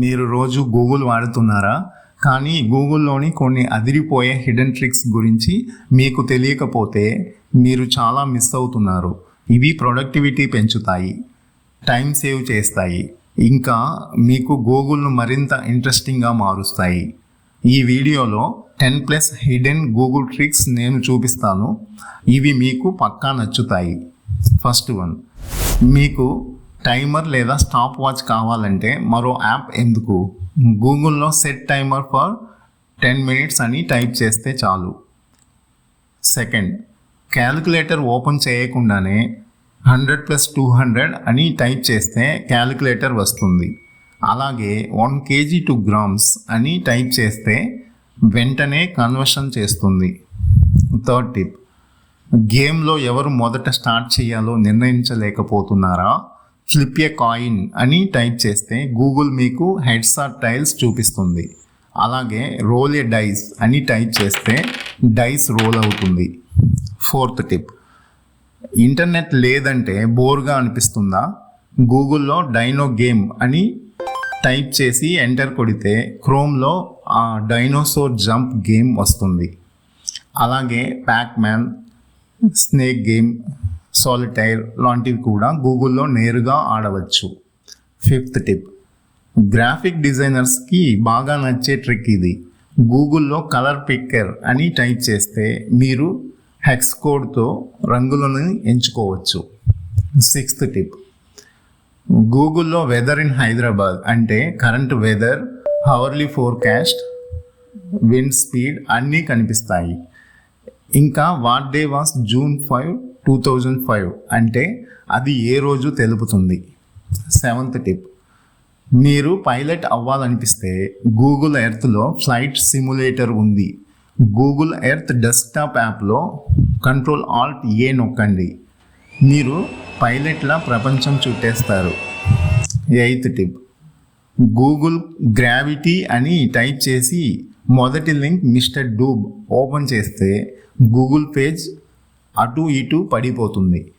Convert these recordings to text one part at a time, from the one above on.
మీరు రోజు గూగుల్ వాడుతున్నారా? కానీ గూగుల్లోని కొన్ని అదిరిపోయే హిడెన్ ట్రిక్స్ గురించి మీకు తెలియకపోతే మీరు చాలా మిస్ అవుతున్నారు. ఇవి ప్రొడక్టివిటీ పెంచుతాయి టైం సేవ్ చేస్తాయి ఇంకా మీకు గూగుల్ను మరింత ఇంట్రెస్టింగ్గా మారుస్తాయి. ఈ వీడియోలో ten plus hidden Google tricks నేను చూపిస్తాను. ఇవి మీకు పక్కా నచ్చుతాయి. ఫస్ట్ వన్ మీకు టైమర్ లేదా స్టాప్ వాచ్ కావాలంటే మరో యాప్ ఎందుకు? గూగుల్లో set timer for ten minutes అని టైప్ చేస్తే చాలు. సెకండ్ క్యాలిక్యులేటర్ ఓపెన్ చేయకుండానే హండ్రెడ్ ప్లస్ టూ హండ్రెడ్ అని టైప్ చేస్తే క్యాలిక్యులేటర్ వస్తుంది. అలాగే వన్ కేజీ టూ గ్రామ్స్ అని టైప్ చేస్తే వెంటనే కన్వర్షన్ చేస్తుంది. థర్డ్ టిప్ గేమ్లో ఎవరు మొదట స్టార్ట్ చేయాలో నిర్ణయించలేకపోతున్నారా? ఫ్లిప్ ఏ కాయిన్ అని టైప్ చేస్తే గూగుల్ మీకు హెడ్స్ ఆర్ టైల్స్ చూపిస్తుంది. అలాగే రోల్ ఏ డైస్ అని టైప్ చేస్తే డైస్ రోల్ అవుతుంది. ఫోర్త్ టిప్ ఇంటర్నెట్ లేదంటే బోర్గా అనిపిస్తుందా? గూగుల్లో డైనో గేమ్ అని టైప్ చేసి ఎంటర్ కొడితే క్రోమ్లో ఆ డైనోసోర్ జంప్ గేమ్ వస్తుంది. అలాగే pac man snake game solitaire లాంటివి కూడా గూగుల్లో నేరుగా ఆడవచ్చు. ఫిఫ్త్ టిప్ గ్రాఫిక్ డిజైనర్స్కి బాగా నచ్చే ట్రిక్ ఇది. గూగుల్లో కలర్ పిక్కర్ అని టైప్ చేస్తే మీరు హెక్స్ కోడ్తో రంగులను ఎంచుకోవచ్చు. సిక్స్త్ టిప్ గూగుల్లో వెదర్ ఇన్ హైదరాబాద్ అంటే current weather hourly forecast wind speed అన్నీ కనిపిస్తాయి. ఇంకా what day was June five two thousand five అంటే అది ఏ రోజు తెలుపుతుంది? సెవెంత్ టిప్ మీరు పైలట్ అవ్వాలనిపిస్తే గూగుల్ ఎర్త్లో ఫ్లైట్ సిమ్యులేటర్ ఉంది. గూగుల్ ఎర్త్ డెస్క్టాప్ యాప్లో కంట్రోల్ ఆల్ట్ ఏ నొక్కండి. మీరు పైలట్లా ప్రపంచం చుట్టేస్తారు. ఎయిత్ టిప్ గూగుల్ గ్రావిటీ అని టైప్ చేసి మొదటి లింక్ మిస్టర్ డూబ్ ఓపెన్ చేస్తే గూగుల్ పేజ్ అటు ఇటు పడిపోతుంది.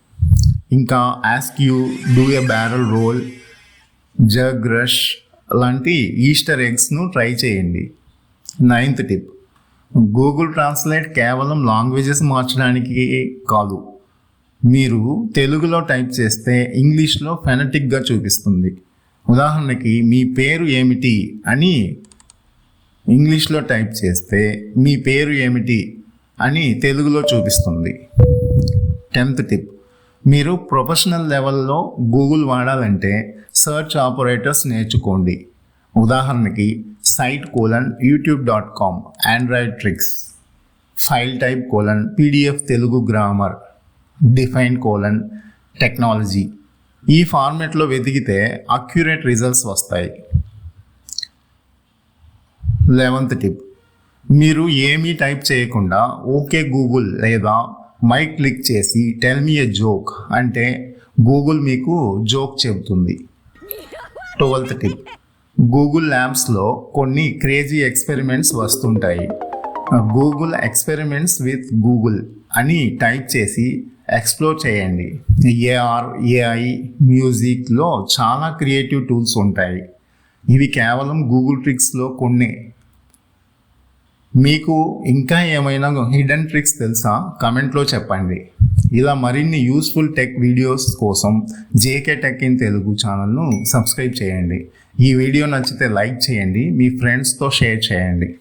ఇంకా ask you do a barrel roll zerg rush లాంటి ఈస్టర్ ఎగ్స్ను ట్రై చేయండి. నైన్త్ టిప్ గూగుల్ ట్రాన్స్లేట్ కేవలం లాంగ్వేజెస్ మార్చడానికి కాదు. మీరు తెలుగులో టైప్ చేస్తే ఇంగ్లీష్లో ఫెనటిక్గా చూపిస్తుంది. ఉదాహరణకి మీ పేరు ఏమిటి అని ఇంగ్లీష్లో టైప్ చేస్తే మీ పేరు ఏమిటి అని తెలుగులో చూపిస్తుంది. టెన్త్ టిప్ మీరు ప్రొఫెషనల్ లెవెల్లో గూగుల్ వాడాలంటే సర్చ్ ఆపరేటర్స్ నేర్చుకోండి. ఉదాహరణకి site colon YouTube dot com android tricks file type colon PDF Telugu grammar define colon technology ఈ ఫార్మెట్లో వెతికితే అక్యురేట్ రిజల్ట్స్ వస్తాయి. లెవెంత్ టిప్ మీరు ఏమీ టైప్ చేయకుండా ఓకే గూగుల్ లేదా మైక్ క్లిక్ చేసి టెల్ మీ ఎ జోక్ అంటే గూగుల్ మీకు జోక్ చెబుతుంది. Twelfth tip. గూగుల్ ల్యాబ్స్లో కొన్ని క్రేజీ ఎక్స్పెరిమెంట్స్ వస్తుంటాయి. గూగుల్ ఎక్స్పెరిమెంట్స్ విత్ గూగుల్ అని టైప్ చేసి ఎక్స్ప్లోర్ చేయండి. ఏఆర్ ఏఐ మ్యూజిక్లో చాలా క్రియేటివ్ టూల్స్ ఉంటాయి. ఇవి కేవలం గూగుల్ ట్రిక్స్లో కొన్ని. మీకు ఇంకా ఏమైనా హిడెన్ ట్రిక్స్ తెలుసా? కమెంట్లో చెప్పండి. ఇలా మరిన్ని యూస్ఫుల్ టెక్ వీడియోస్ కోసం జేకే టెక్ ఇన్ తెలుగు ఛానల్ను సబ్స్క్రైబ్ చేయండి. ఈ వీడియో నచ్చితే లైక్ చేయండి. మీ ఫ్రెండ్స్తో షేర్ చేయండి.